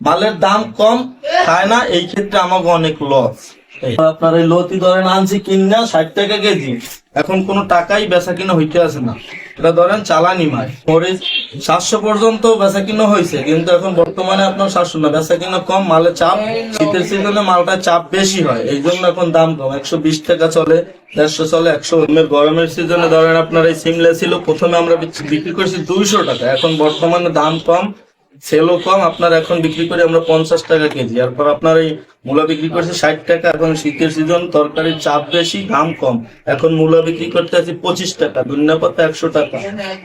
মালের দাম কম খায় না? এই ক্ষেত্রে আমাকে অনেক লস আপনার এই লতি ধরেন, আনছি কিনা ষাট টাকা কেজি। এখন কোনো টাকাই বেচা কিনা হইতে আছে না। এটা ধরেন চালানি মাছ মরিচ সাতশো পর্যন্ত বেচা কিনা হয়েছে কিন্তু এখন বর্তমানে আপনার সাতশো না বেচা কিনা কম মালের চাপ। শীতের সিজনে মালটা চাপ বেশি হয়, এই জন্য এখন দাম কম। একশো বিশ টাকা চলে, দেড়শো চলে, একশো গরমের সিজনে ধরেন আপনার এই সিমলা ছিল, প্রথমে আমরা বিক্রি করছি দুইশো টাকা। এখন বর্তমানে দাম কম সেলও কম, আপনার এখন বিক্রি করে আমরা পঞ্চাশ টাকা কেজি। এরপর আপনার এই মূলা বিক্রি করছে ষাট টাকা, এখন শীতের সিজন তরকারির চাপ বেশি, দাম কম। এখন মূলা বিক্রি করতে আছে পঁচিশ টাকা, ধনিয়া পাতা একশো টাকা।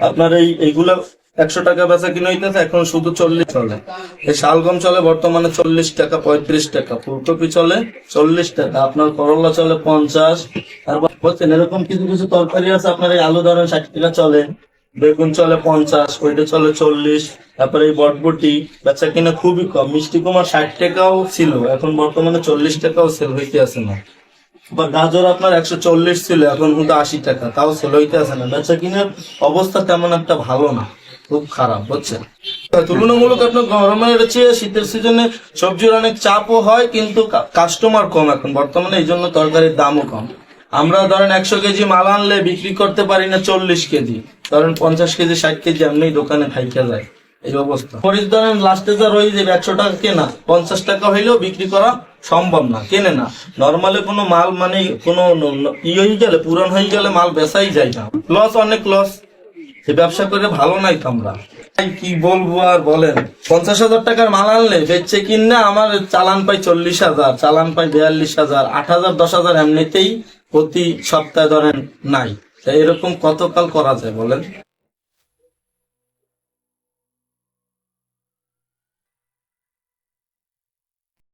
আপনার এই, এইগুলা একশো টাকা বেচা কিনে হইতেছে, এখন শুধু চল্লিশ চলে। এই শালগম চলে, বর্তমানে চল্লিশ টাকা, পঁয়ত্রিশ টাকা। ফুলকপি চলে, চল্লিশ টাকা। আপনার করলা চলে পঞ্চাশ। তারপর বলছেন, এরকম কিছু কিছু তরকারি আছে, আপনার এই আলু ধরেন ষাট টাকা চলে। বেগুন চলে পঞ্চাশ ওইটা চলে চল্লিশ, তারপরে এই বটবটি বেচা কিনা খুবই কম। মিষ্টি কুমার ষাট টাকাও ছিল, এখন বর্তমানে চল্লিশ টাকাও সেল হইতে আছে না। বা গাজর আপনার একশো চল্লিশ ছিল, এখন কিন্তু আশি টাকা, তাও সেল হইতে আছে না। বেচা কিনার অবস্থা তেমন একটা ভালো না, খুব খারাপ, বুঝছেন? তুলনামূলক আপনার গরমের চেয়ে শীতের সিজনে সবজির অনেক চাপও হয়, কিন্তু কাস্টমার কম এখন। বর্তমানে এই জন্য তরকারির দামও কম। আমরা ধরেন একশো কেজি মাল আনলে বিক্রি করতে পারি না চল্লিশ কেজি। ধরেন পঞ্চাশ কেজি, ষাট কেজি, এমনি দোকানে থাইকে যায় এই অবস্থা। মরিচ ধরেন লাস্টে যা রয়ে যাবে একশো টাকা কেনা, পঞ্চাশ টাকা হইলেও বিক্রি করা সম্ভব না, কেনে না। নর্মালি কোনো মাল মানে কোনো ই হয়ে গেলে, পুরান হয়ে গেলে মাল বেচাই যায় না। লস অনেক লস এই ব্যবসা করে ভালো নাই তো আমরা। কি বলব আর বলেন? পঞ্চাশ হাজার টাকার মাল আনলে বেচছে কিনা আমার চালান পাই চল্লিশ হাজার, চালান পাই বিয়াল্লিশ হাজার, আট হাজার, দশ হাজার এমনিতেই প্রতি সপ্তাহে ধরেন নাই। এরকম কতকাল করা যায় বলেন?